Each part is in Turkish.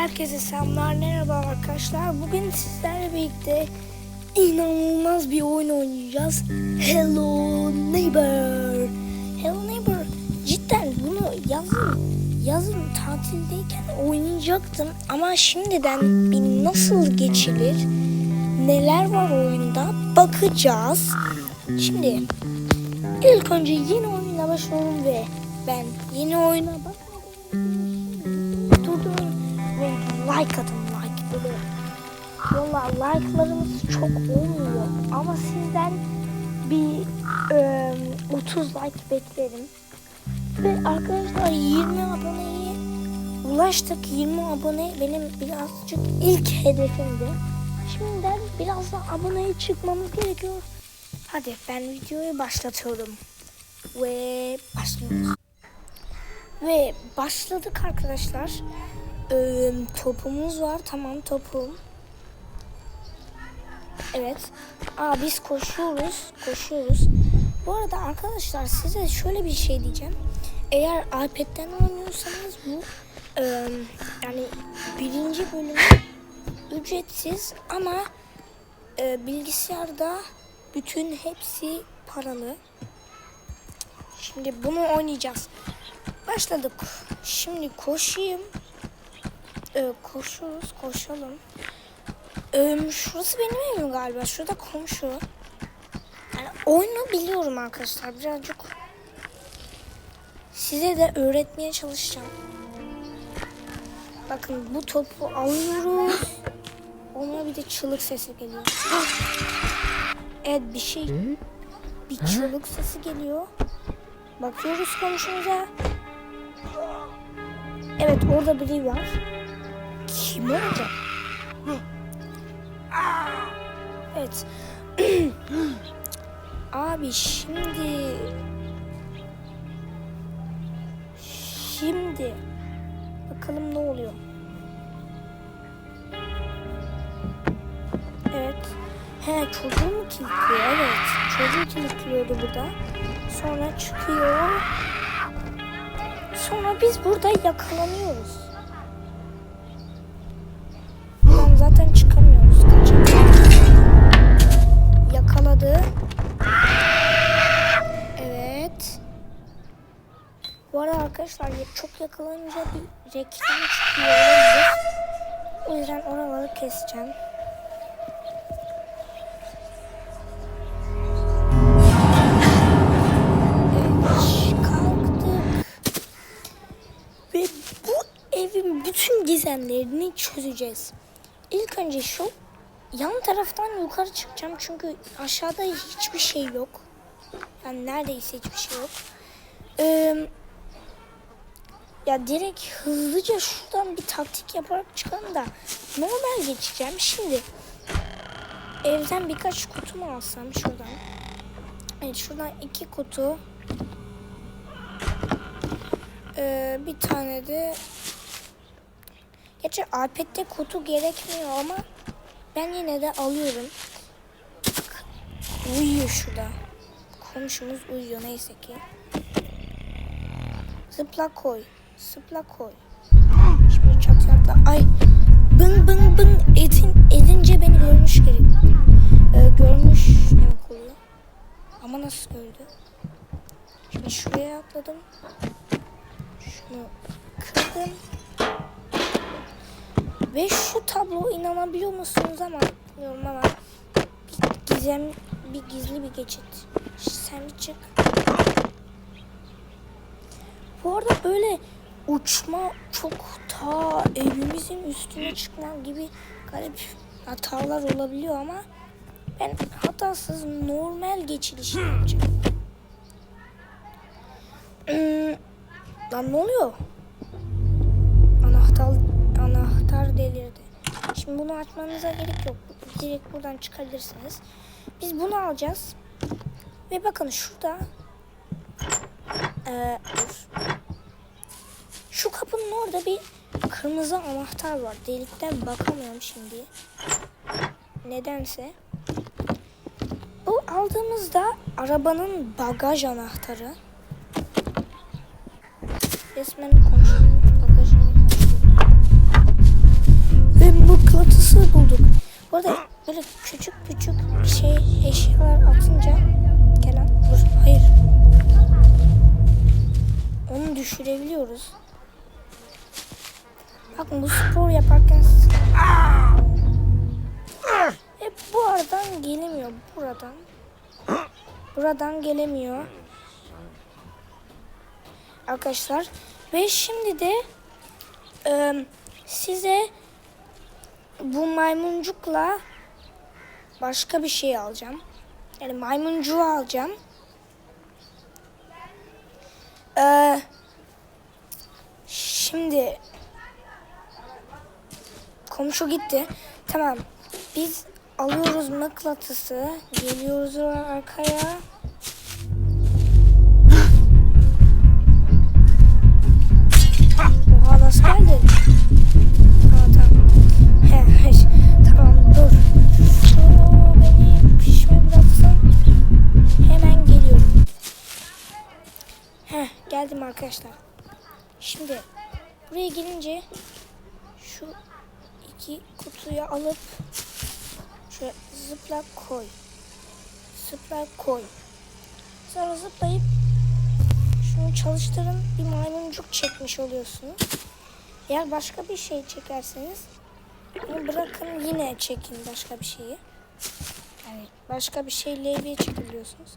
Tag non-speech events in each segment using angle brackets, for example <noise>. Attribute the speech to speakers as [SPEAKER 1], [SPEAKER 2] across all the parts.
[SPEAKER 1] Herkese selamlar, merhaba arkadaşlar. Bugün sizlerle birlikte inanılmaz bir oyun oynayacağız. Hello Neighbor. Hello Neighbor. Cidden bunu yazın, yazın tatildeyken oynayacaktım. Ama şimdiden bir nasıl geçilir, neler var oyunda bakacağız. Şimdi ilk önce yeni oyuna başlayalım ve ben yeni oyuna like atın like. Valla like'larımız çok olmuyor ama sizden bir e, 30 like beklerim. Ve arkadaşlar 20 aboneye ulaştık. 20 abone benim birazcık ilk hedefimdi. Şimdiden biraz da aboneye çıkmamız gerekiyor. Hadi ben videoyu başlatıyorum. Ve başlıyoruz. Ve başladık arkadaşlar. Ee, topumuz var. Tamam topum. Evet. Aa biz koşuyoruz. Koşuyoruz. Bu arada arkadaşlar size şöyle bir şey diyeceğim. Eğer iPad'den oynuyorsanız bu e, yani birinci bölümü ücretsiz ama e, bilgisayarda bütün hepsi paralı. Şimdi bunu oynayacağız. Başladık. Şimdi koşayım. Ee, koşuyoruz, koşalım. Ee, şurası benim evim galiba. Şurada komşu. Yani oyunu biliyorum arkadaşlar. Birazcık size de öğretmeye çalışacağım. Bakın bu topu alıyoruz. Ona bir de çığlık sesi geliyor. Evet bir şey bir çığlık sesi geliyor. Bakıyoruz komşumuza. Evet orada biri var. Kim orada? Evet. <clears throat> Abi şimdi şimdi bakalım ne oluyor. Evet. He çocuğu mu kilitliyor? Evet. Çocuğu kilitliyordu burada. Sonra çıkıyor. Sonra biz burada yakalanıyoruz. Arkadaşlar çok yakalanınca bir reklam çıkıyor. O yüzden oraları keseceğim. Bütün gizemlerini çözeceğiz. İlk önce şu yan taraftan yukarı çıkacağım çünkü aşağıda hiçbir şey yok. Yani neredeyse hiçbir şey yok. Ee, ya direkt hızlıca şuradan bir taktik yaparak çıkalım da normal geçeceğim. Şimdi evden birkaç kutu mu alsam şuradan? Evet şuradan iki kutu. Ee, bir tane de Gerçi iPad'de kutu gerekmiyor ama ben yine de alıyorum. Uyuyor şurada. Komşumuz uyuyor neyse ki. Zıpla koy. Zıpla koy. Şimdi çatıya atla. Ay. Bın bın bın edin, edince beni görmüş gerek. Ee, görmüş demek oluyor. Ama nasıl gördü? Şimdi şuraya atladım. Şunu kırdım. Ve şu tablo inanabiliyor musunuz ama bilmiyorum ama bir gizem bir gizli bir geçit. Sen bir çık. Bu arada böyle uçma çok ta evimizin üstüne çıkma gibi garip hatalar olabiliyor ama ben hatasız normal geçiliş yapacağım. Hmm, lan ne oluyor? Anahtar anahtar delirdi. Şimdi bunu açmanıza gerek yok. Direkt buradan çıkabilirsiniz. Biz bunu alacağız. Ve bakın şurada ee, dur. Şu kapının orada bir kırmızı anahtar var. Delikten bakamıyorum şimdi. Nedense. Bu aldığımızda arabanın bagaj anahtarı. Resmen komşunun bagaj anahtarı. Orada böyle küçük küçük şey eşyalar atınca gelen vur. Hayır. Onu düşürebiliyoruz. Bakın spor yaparken e, bu aradan gelemiyor. Buradan. Buradan gelemiyor. Arkadaşlar. Ve şimdi de e, size bu maymuncukla başka bir şey alacağım. Yani maymuncuğu alacağım. Ee, şimdi komşu gitti. Tamam. Biz alıyoruz mıknatısı. Geliyoruz arkaya. Oha nasıl geldin? Tamam tamam. He, tamam dur. Şu beni pişme bıraksan hemen geliyorum. Heh geldim arkadaşlar. Şimdi buraya gelince şu iki kutuyu alıp şöyle zıpla koy. Zıpla koy. Sonra zıplayıp şunu çalıştırın bir maymuncuk çekmiş oluyorsunuz. Eğer başka bir şey çekerseniz bunu bırakın yine çekin başka bir şeyi. Yani başka bir şey levye çekebiliyorsunuz.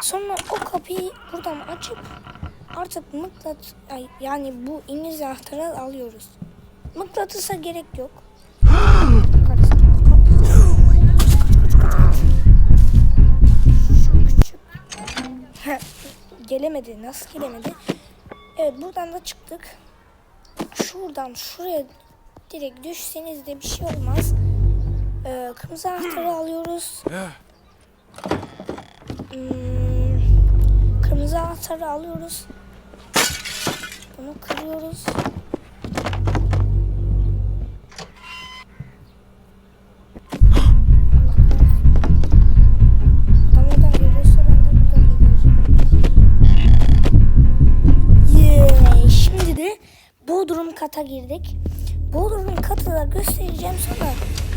[SPEAKER 1] Sonra o kapıyı buradan açıp artık mıknat yani bu İngiliz anahtarı alıyoruz. Mıknatısa gerek yok. Gelemedi. Nasıl gelemedi? Evet buradan da çıktık. Şuradan şuraya direkt düşseniz de bir şey olmaz. Ee, kırmızı anahtarı alıyoruz. Hmm, kırmızı anahtarı alıyoruz. Bunu kırıyoruz. Kata girdik. Bodrum katı da göstereceğim sonra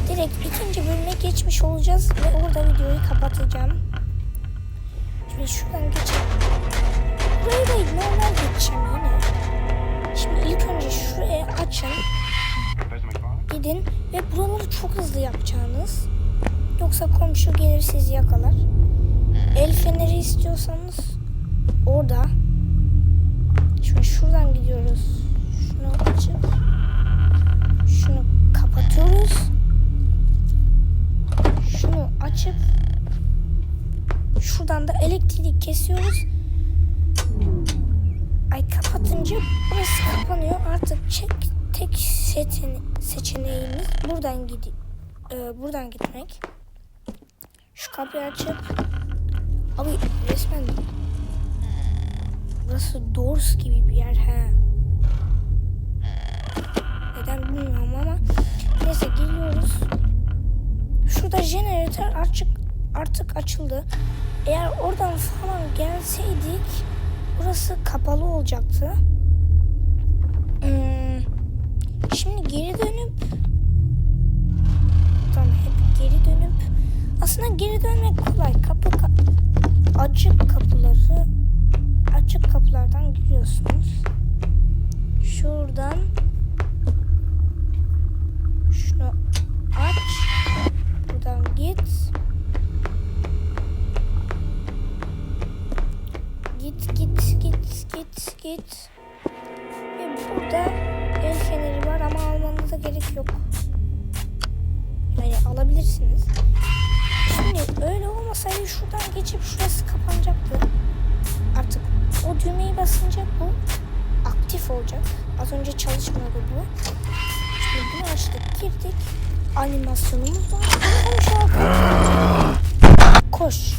[SPEAKER 1] direkt ikinci bölüme geçmiş olacağız ve orada videoyu kapatacağım. Şimdi şuradan geçelim. Burayı da normal geçeceğim yine. Şimdi ilk önce şuraya açın. Gidin ve buraları çok hızlı yapacağınız. Yoksa komşu gelir sizi yakalar. El feneri istiyorsanız orada. Şimdi şuradan gidiyoruz. Kesiyoruz. Ay kapatınca burası kapanıyor. Artık çek, tek seçene, seçeneğimiz buradan gidi e, buradan gitmek. Şu kapıyı açıp abi resmen burası Doors gibi bir yer ha. Neden bilmiyorum ama neyse geliyoruz. Şurada jeneratör artık artık açıldı. Eğer oradan falan gelseydik burası kapalı olacaktı. Hmm, şimdi geri dönüp tamam hep geri dönüp aslında geri dönmek kolay. Kapı ka- açık kapıları açık kapılardan giriyorsunuz. Şuradan alabilirsiniz. Şimdi öyle olmasaydı şuradan geçip şurası kapanacaktı. Artık o düğmeyi basınca bu aktif olacak. Az önce çalışmıyordu bu. Şimdi bunu açtık girdik. Animasyonumuz var. Koş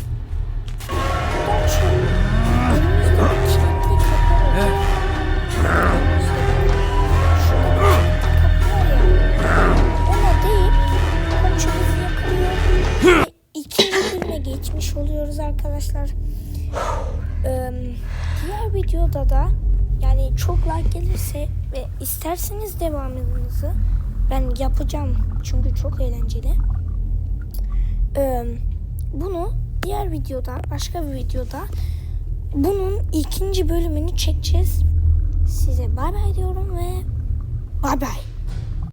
[SPEAKER 1] yani çok like gelirse ve isterseniz devamınızı ben yapacağım çünkü çok eğlenceli. Ee, bunu diğer videoda, başka bir videoda bunun ikinci bölümünü çekeceğiz. Size bay bay diyorum ve bay bay.